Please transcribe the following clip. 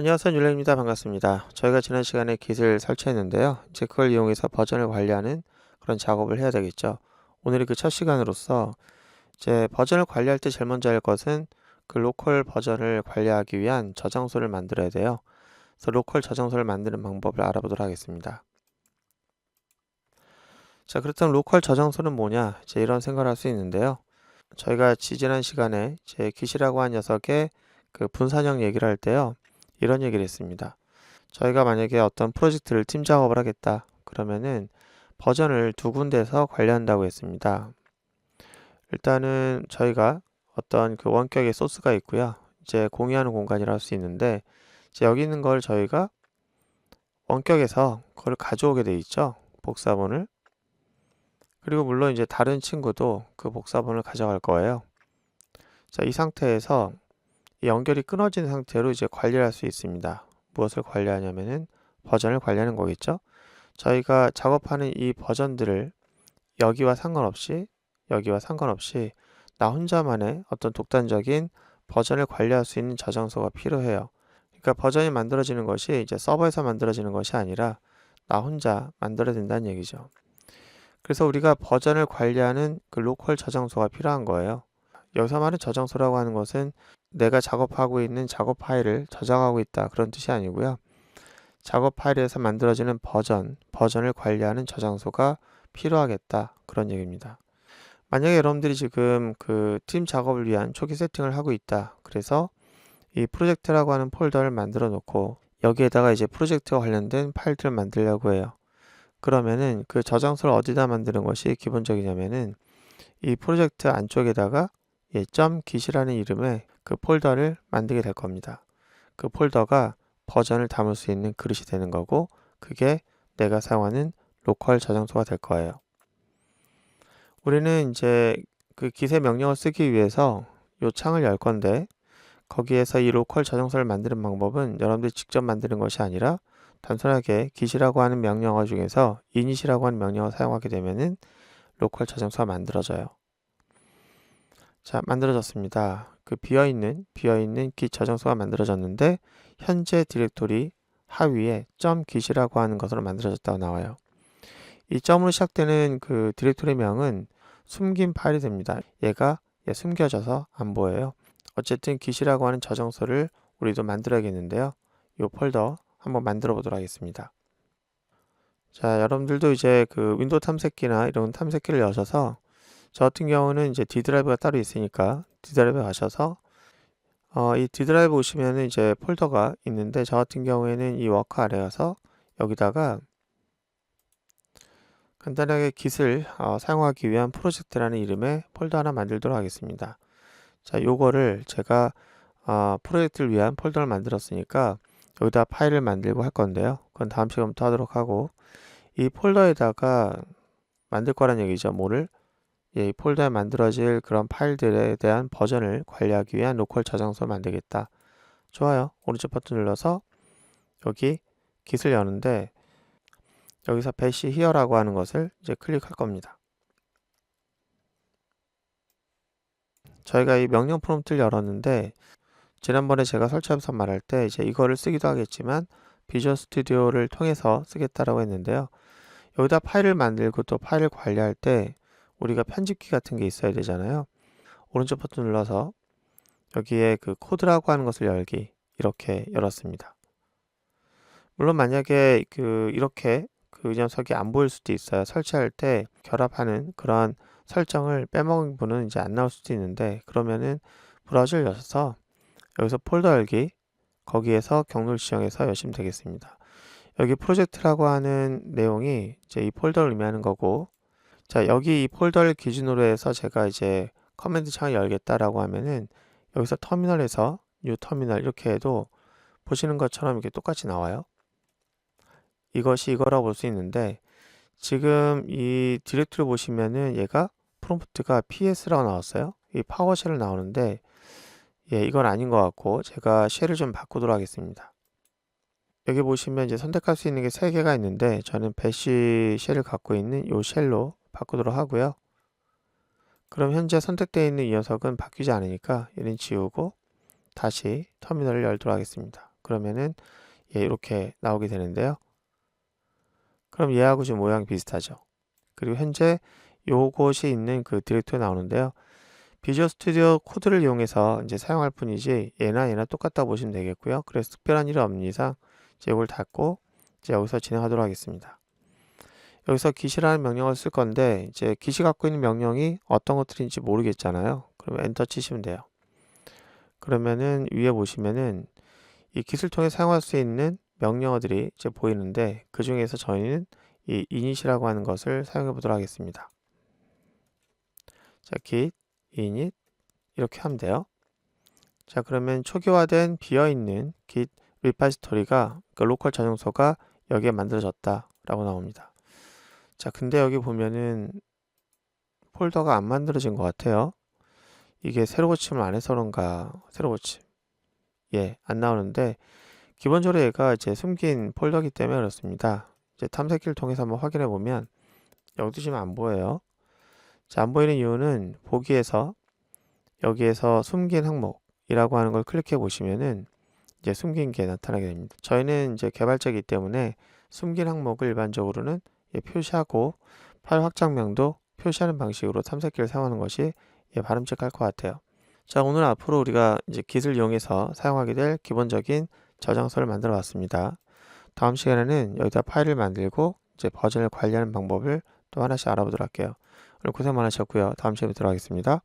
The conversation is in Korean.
안녕하세요 율레입니다. 반갑습니다. 저희가 지난 시간에 깃을 설치했는데요. 이제 그걸 이용해서 버전을 관리하는 그런 작업을 해야 되겠죠. 오늘이 그 첫 시간으로서 이제 버전을 관리할 때 제일 먼저 할 것은 그 로컬 버전을 관리하기 위한 저장소를 만들어야 돼요. 그래서 로컬 저장소를 만드는 방법을 알아보도록 하겠습니다. 자 그렇다면 로컬 저장소는 뭐냐? 이제 이런 생각을 할 수 있는데요. 저희가 지지난 시간에 제 깃이라고 한 녀석의 그 분산형 얘기를 할 때요 이런 얘기를 했습니다. 저희가 만약에 어떤 프로젝트를 팀 작업을 하겠다. 그러면은 버전을 두 군데서 관리한다고 했습니다. 일단은 저희가 어떤 그 원격의 소스가 있고요. 이제 공유하는 공간이라 할 수 있는데 이제 여기 있는 걸 저희가 원격에서 그걸 가져오게 돼 있죠. 복사본을. 그리고 물론 이제 다른 친구도 그 복사본을 가져갈 거예요. 자, 이 상태에서 연결이 끊어진 상태로 이제 관리를 할 수 있습니다. 무엇을 관리하냐면은 버전을 관리하는 거겠죠. 저희가 작업하는 이 버전들을 여기와 상관없이 여기와 상관없이 나 혼자만의 어떤 독단적인 버전을 관리할 수 있는 저장소가 필요해요. 그러니까 버전이 만들어지는 것이 이제 서버에서 만들어지는 것이 아니라 나 혼자 만들어야 된다는 얘기죠. 그래서 우리가 버전을 관리하는 그 로컬 저장소가 필요한 거예요. 여기서 말하는 저장소라고 하는 것은 내가 작업하고 있는 작업 파일을 저장하고 있다 그런 뜻이 아니고요. 작업 파일에서 만들어지는 버전, 버전을 관리하는 저장소가 필요하겠다 그런 얘기입니다. 만약에 여러분들이 지금 그 팀 작업을 위한 초기 세팅을 하고 있다. 그래서 이 프로젝트라고 하는 폴더를 만들어 놓고 여기에다가 이제 프로젝트와 관련된 파일들을 만들려고 해요. 그러면은 그 저장소를 어디다 만드는 것이 기본적이냐면은 이 프로젝트 안쪽에다가 예, 점 깃이라는 이름의 그 폴더를 만들게 될 겁니다. 그 폴더가 버전을 담을 수 있는 그릇이 되는 거고 그게 내가 사용하는 로컬 저장소가 될 거예요. 우리는 이제 그 깃의 명령을 쓰기 위해서 요 창을 열 건데 거기에서 이 로컬 저장소를 만드는 방법은 여러분들이 직접 만드는 것이 아니라 단순하게 깃이라고 하는 명령어 중에서 init이라고 하는 명령어를 사용하게 되면은 로컬 저장소가 만들어져요. 자, 만들어졌습니다. 그 비어있는, 비어있는 git 저장소가 만들어졌는데 현재 디렉토리 하위에 .git이라고 하는 것으로 만들어졌다고 나와요. 이 점으로 시작되는 그 디렉토리 명은 숨긴 파일이 됩니다. 얘가 얘 숨겨져서 안 보여요. 어쨌든 git이라고 하는 저장소를 우리도 만들어야겠는데요. 이 폴더 한번 만들어 보도록 하겠습니다. 자, 여러분들도 이제 그 윈도우 탐색기나 이런 탐색기를 여셔서 저 같은 경우는 이제 D 드라이브가 따로 있으니까 D 드라이브 가셔서 어, 이 D 드라이브 오시면은 이제 폴더가 있는데 저 같은 경우에는 이 워크 아래 가서 여기다가 간단하게 깃을 어, 사용하기 위한 프로젝트라는 이름의 폴더 하나 만들도록 하겠습니다. 자, 요거를 제가 어, 프로젝트를 위한 폴더를 만들었으니까 여기다 파일을 만들고 할 건데요. 그건 다음 시간부터 하도록 하고 이 폴더에다가 만들 거란 얘기죠. 뭐를 예, 이 폴더에 만들어질 그런 파일들에 대한 버전을 관리하기 위한 로컬 저장소를 만들겠다. 좋아요. 오른쪽 버튼 눌러서 여기 깃을 여는데 여기서 배시 히어라고 하는 것을 이제 클릭할 겁니다. 저희가 이 명령 프롬프트를 열었는데 지난번에 제가 설치하면서 말할 때 이제 이거를 쓰기도 하겠지만 비주얼 스튜디오를 통해서 쓰겠다라고 했는데요. 여기다 파일을 만들고 또 파일을 관리할 때 우리가 편집키 같은 게 있어야 되잖아요. 오른쪽 버튼 눌러서 여기에 그 코드라고 하는 것을 열기 이렇게 열었습니다. 물론 만약에 그 이렇게 그 녀석이 안 보일 수도 있어요. 설치할 때 결합하는 그런 설정을 빼먹은 분은 이제 안 나올 수도 있는데 그러면은 브라우저를 여셔서 여기서 폴더 열기 거기에서 경로를 지정해서 여시면 되겠습니다. 여기 프로젝트라고 하는 내용이 이제 이 폴더를 의미하는 거고 자, 여기 이 폴더를 기준으로 해서 제가 이제 커맨드 창을 열겠다라고 하면은 여기서 터미널에서 뉴 터미널 이렇게 해도 보시는 것처럼 이렇게 똑같이 나와요. 이것이 이거라고 볼 수 있는데 지금 이 디렉토리 보시면은 얘가 프롬프트가 ps라고 나왔어요. 이 파워쉘을 나오는데 예, 이건 아닌 것 같고 제가 쉘을 좀 바꾸도록 하겠습니다. 여기 보시면 이제 선택할 수 있는 게 세 개가 있는데 저는 배시 쉘을 갖고 있는 이 쉘로 바꾸도록 하고요. 그럼 현재 선택되어 있는 이 녀석은 바뀌지 않으니까 얘는 지우고 다시 터미널을 열도록 하겠습니다. 그러면은 예, 이렇게 나오게 되는데요. 그럼 얘하고 지금 모양이 비슷하죠. 그리고 현재 요것이 있는 그 디렉토리 나오는데요. 비주얼 스튜디오 코드를 이용해서 이제 사용할 뿐이지 얘나 얘나 똑같다 보시면 되겠고요. 그래서 특별한 일이 없는 이상 이제 이걸 닫고 이제 여기서 진행하도록 하겠습니다. 여기서 기시라는 명령을 쓸 건데 이제 기시 갖고 있는 명령이 어떤 것들인지 모르겠잖아요. 그러면 엔터 치시면 돼요. 그러면은 위에 보시면은 이 기술 통해 사용할 수 있는 명령어들이 이제 보이는데 그 중에서 저희는 이 init이라고 하는 것을 사용해 보도록 하겠습니다. 자, git init 이렇게 하면 돼요. 자, 그러면 초기화된 비어 있는 git repository가 그 로컬 저장소가 여기에 만들어졌다라고 나옵니다. 자, 근데 여기 보면은 폴더가 안 만들어진 것 같아요. 이게 새로 고침을 안 해서 그런가 새로 고침 예, 안 나오는데 기본적으로 얘가 이제 숨긴 폴더기 때문에 그렇습니다. 이제 탐색기를 통해서 한번 확인해 보면 여기도 지금 안 보여요. 자, 안 보이는 이유는 보기에서 여기에서 숨긴 항목이라고 하는 걸 클릭해 보시면은 이제 숨긴 게 나타나게 됩니다. 저희는 이제 개발자이기 때문에 숨긴 항목을 일반적으로는 예, 표시하고 파일 확장명도 표시하는 방식으로 탐색기를 사용하는 것이 예, 바람직할 것 같아요. 자, 오늘 앞으로 우리가 이제 깃을 이용해서 사용하게 될 기본적인 저장소를 만들어 봤습니다. 다음 시간에는 여기다 파일을 만들고 이제 버전을 관리하는 방법을 또 하나씩 알아보도록 할게요. 오늘 고생 많으셨고요. 다음 시간에 뵙도록 하겠습니다.